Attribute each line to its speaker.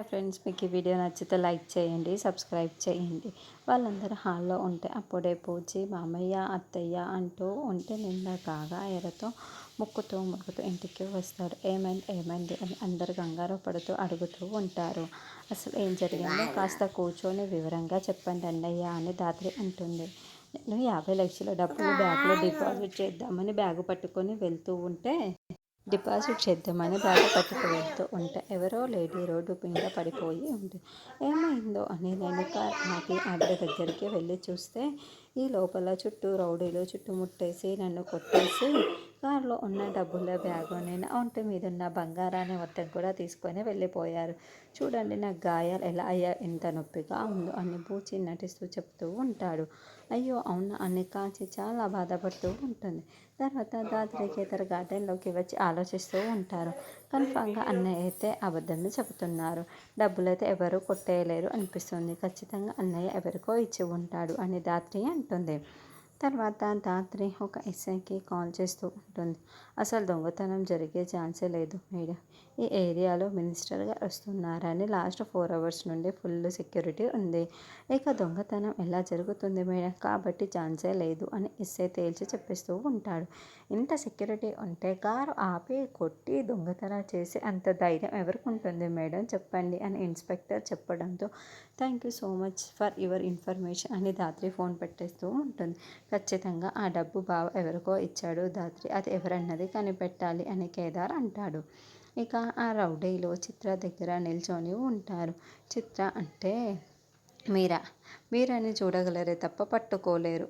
Speaker 1: Friends మీకు ఈ video నచ్చితే లైక్ చేయండి సబ్స్క్రైబ్ చేయండి. వాళ్ళందరూ హాల్లో ఉంటే అప్పుడే పూచి మామయ్య అత్తయ్య అంటూ ఉంటే నిండా కాగా ఎరతో ముక్కుతూ ముక్కుతూ ఇంటికి వస్తారు. ఏమైంది ఏమైంది అని అందరు కంగారు పడుతూ అడుగుతూ ఉంటారు. అసలు ఏం జరిగిందో కాస్త కూర్చొని వివరంగా చెప్పండి అన్నయ్య అని దాత్రి అంటుంది. నేను యాభై లక్షల డబ్బులు బ్యాగ్లో డిపాజిట్ చేద్దామని బ్యాగు పట్టుకొని వెళ్తూ ఉంటే డిపాజిట్ చేద్దామని బ్యాగ్ పట్టుకు వెళ్తూ ఉంటే ఎవరో లేడీ రోడ్డు మీద పడిపోయి ఉంది. ఏమైందో అని నేను కార్ ఆపి ఆవిడ దగ్గరికి వెళ్ళి చూస్తే ఈ లోపల చుట్టూ రౌడీలు చుట్టుముట్టేసి నన్ను కొట్టేసి కారులో ఉన్న డబ్బుల బ్యాగు నేను ఒంటి మీద ఉన్న బంగారాన్ని మొత్తం కూడా తీసుకొని వెళ్ళిపోయారు. చూడండి నా గాయాలు ఎలా అయ్యా ఎంత నొప్పిగా ఉందో అని పూచి నటిస్తూ చెప్తూ ఉంటాడు. అయ్యో అవునా అని కాచి చాలా బాధపడుతూ ఉంటుంది. తర్వాత దాద్రికేతర గార్డెన్లోకి వచ్చి ఆలోచిస్తూ ఉంటారు. కన్ఫామ్గా అన్నయ్య అయితే అబద్ధమే చెబుతున్నారు. డబ్బులైతే ఎవరు కొట్టేయలేరు అనిపిస్తుంది. ఖచ్చితంగా అన్నయ్య ఎవరికో ఇచ్చి ఉంటాడు అని దాత్రి అంటుంది తర్వాత దాత్రి ఒక ఎస్ఐకి కాల్ చేస్తూ ఉంటుంది. అసలు దొంగతనం జరిగే ఛాన్సే లేదు మేడం. ఈ ఏరియాలో మినిస్టర్ గారు వస్తున్నారని లాస్ట్ ఫోర్ అవర్స్ నుండి ఫుల్ సెక్యూరిటీ ఉంది. ఇక దొంగతనం ఎలా జరుగుతుంది మేడం? కాబట్టి ఛాన్సే లేదు అని ఎస్ఐ తేల్చి చెప్పిస్తూ ఉంటాడు. ఇంత సెక్యూరిటీ ఉంటే కారు ఆపి కొట్టి దొంగతనం చేసి అంత ధైర్యం ఎవరికి ఉంటుంది మేడం? చెప్పండి అని ఇన్స్పెక్టర్ చెప్పడంతో thank you so much for your information అని దాత్రి ఫోన్ పెట్టేస్తూ ఉంటుంది. ఖచ్చితంగా ఆ డబ్బు బావ ఎవరికో ఇచ్చాడు. దాత్రి అది ఎవరన్నది కనిపెట్టాలి అని కేదార్ అంటాడు. ఇక ఆ రౌడీలో చిత్ర దగ్గర నిల్చొని ఉంటారు. చిత్ర అంటే మీరా? మీరని చూడగలరే తప్ప పట్టుకోలేరు.